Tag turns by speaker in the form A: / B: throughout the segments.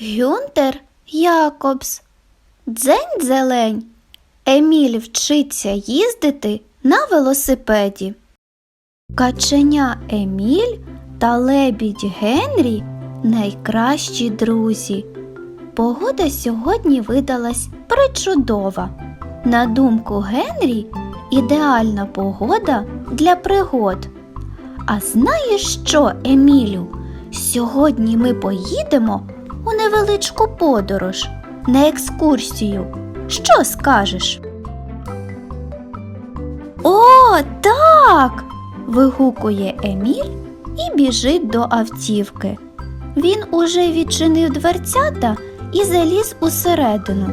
A: Гюнтер Якобс. Дзень зелень. Еміль вчиться їздити на велосипеді. Каченя Еміль та лебідь Генрі найкращі друзі. Погода сьогодні видалась причудова. На думку Генрі, ідеальна погода для пригод. А знаєш що, Емілю? Сьогодні ми поїдемо у невеличку подорож на екскурсію. Що скажеш? О, так. вигукує Еміль і біжить до автівки. Він уже відчинив дверцята і заліз усередину,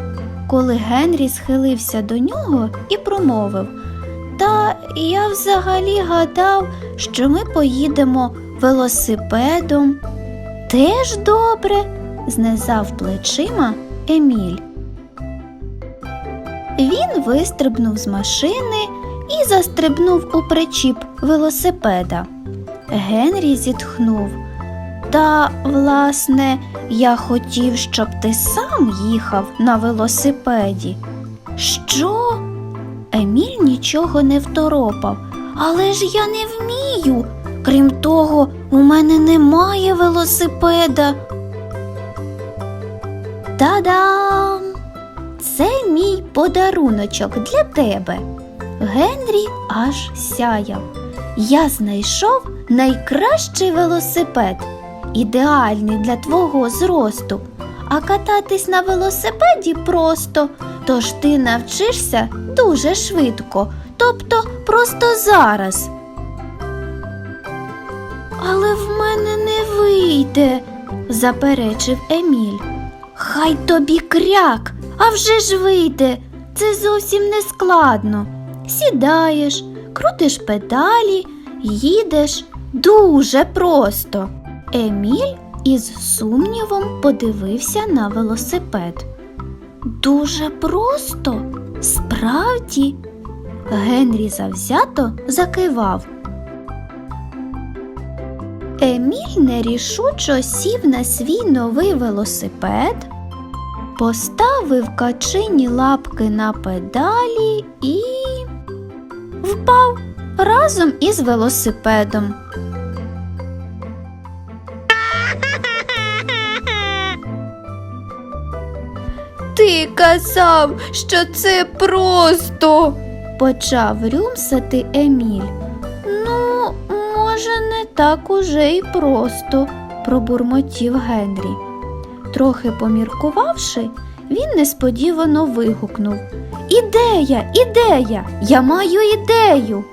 A: коли Генрі схилився до нього і промовив Та я взагалі гадав, що ми поїдемо велосипедом. Теж добре, знизав плечима Еміль. Він вистрибнув з машини і застрибнув у причіп велосипеда. Генрі зітхнув. Та, власне, я хотів, щоб ти сам їхав на велосипеді. Що? Еміль нічого не второпав. Але ж я не вмію. Крім того, у мене немає велосипеда. Та-дам! Це мій подаруночок для тебе. Генрі аж сяяв. Я знайшов найкращий велосипед, ідеальний для твого зросту. А кататись на велосипеді просто, тож ти навчишся дуже швидко, тобто просто зараз. Але в мене не вийде, заперечив Еміль. Хай тобі кряк, а вже ж вийде. Це зовсім не складно. Сідаєш, крутиш педалі, їдеш дуже просто. Еміль із сумнівом подивився на велосипед. Дуже просто, справді. Генрі завзято закивав. Еміль нерішучо сів на свій новий велосипед, поставив качині лапки на педалі і впав разом із велосипедом. Ти казав, що це просто, почав рюмсати Еміль. Ну, може, не так уже й просто, пробурмотів Генрі. Трохи поміркувавши, він несподівано вигукнув Ідея, ідея! Я маю ідею.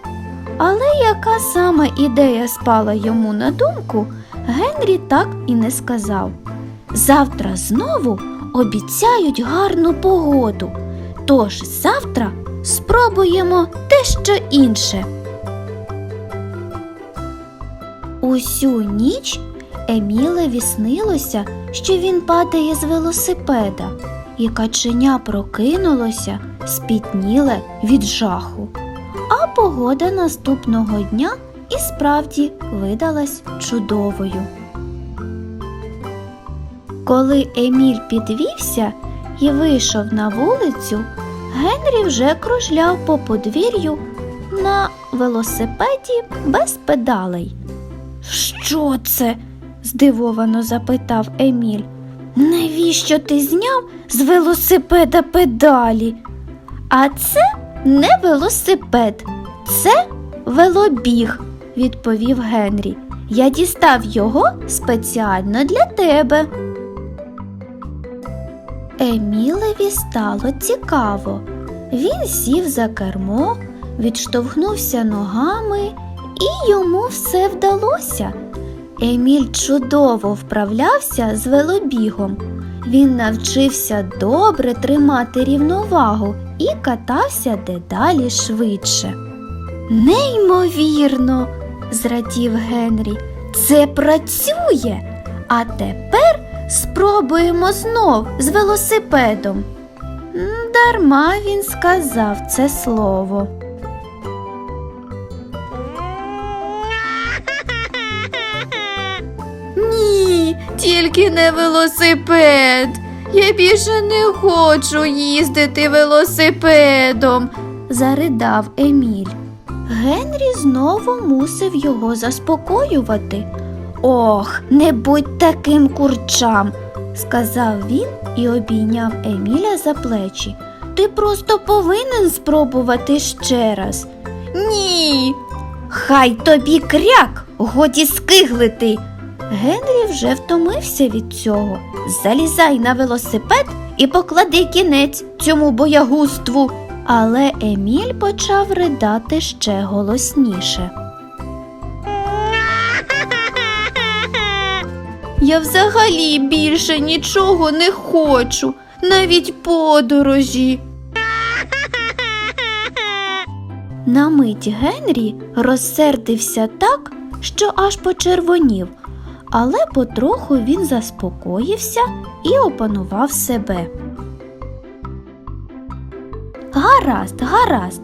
A: Але яка саме ідея спала йому на думку, Генрі так і не сказав. Завтра знову обіцяють гарну погоду. Тож завтра спробуємо дещо інше. Усю ніч Емілеві снилося, що він падає з велосипеда, і каченя прокинулося, спітніле від жаху. А погода наступного дня і справді видалась чудовою. Коли Еміль підвівся і вийшов на вулицю, Генрі вже кружляв по подвір'ю на велосипеді без педалей. Що це? Здивовано запитав Еміль. Навіщо ти зняв з велосипеда педалі? А це не велосипед, це велобіг, відповів Генрі. Я дістав його спеціально для тебе. Емілеві стало цікаво. Він сів за кермо, відштовхнувся ногами, і йому все вдалося. Еміль чудово вправлявся з велобігом. Він навчився добре тримати рівновагу і катався дедалі швидше. Неймовірно, зрадів Генрі, це працює. А тепер спробуємо знов з велосипедом. Дарма він сказав це слово. Тільки не велосипед. Я більше не хочу їздити велосипедом, заридав Еміль. Генрі знову мусив його заспокоювати. Ох, не будь таким курчам, сказав він і обійняв Еміля за плечі. Ти просто повинен спробувати ще раз. Ні. Хай тобі кряк, годі скиглити. Генрі вже втомився від цього. Залізай на велосипед і поклади кінець цьому боягуству. Але Еміль почав ридати ще голосніше. Я взагалі більше нічого не хочу, навіть подорожі. На мить Генрі розсердився так, що аж почервонів, але потроху він заспокоївся і опанував себе. Гаразд, гаразд,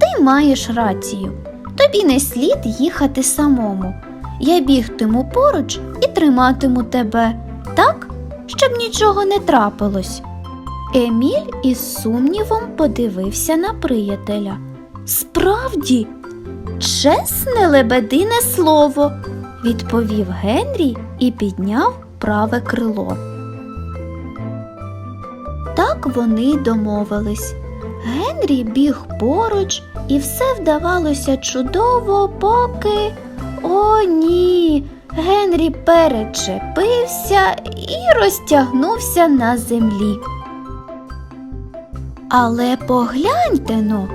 A: ти маєш рацію. Тобі не слід їхати самому. Я бігтиму поруч і триматиму тебе так, щоб нічого не трапилось. Еміль із сумнівом подивився на приятеля. Справді, чесне лебедине слово, відповів Генрі і підняв праве крило. Так вони домовились. Генрі біг поруч, і все вдавалося чудово, поки. О, ні. Генрі перечепився і розтягнувся на землі. Але погляньте но,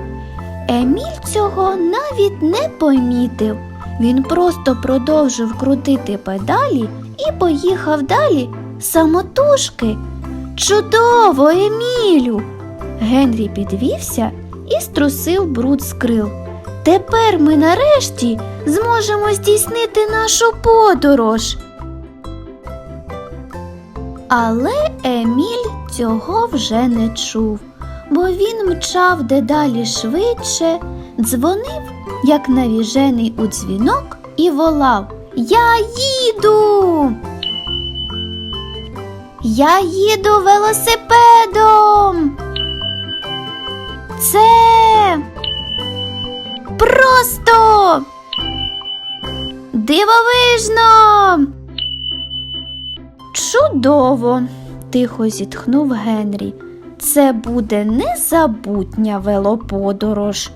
A: Еміль цього навіть не помітив. Він просто продовжив крутити педалі і поїхав далі самотужки. Чудово, Емілю! Генрі підвівся і струсив бруд з крил. Тепер ми нарешті зможемо здійснити нашу подорож. Але Еміль цього вже не чув, бо він мчав дедалі швидше, дзвонив, як навіжений у дзвінок, і волав Я їду. Я їду велосипедом. Це просто дивовижно. Чудово, тихо зітхнув Генрі. Це буде незабутня велоподорож.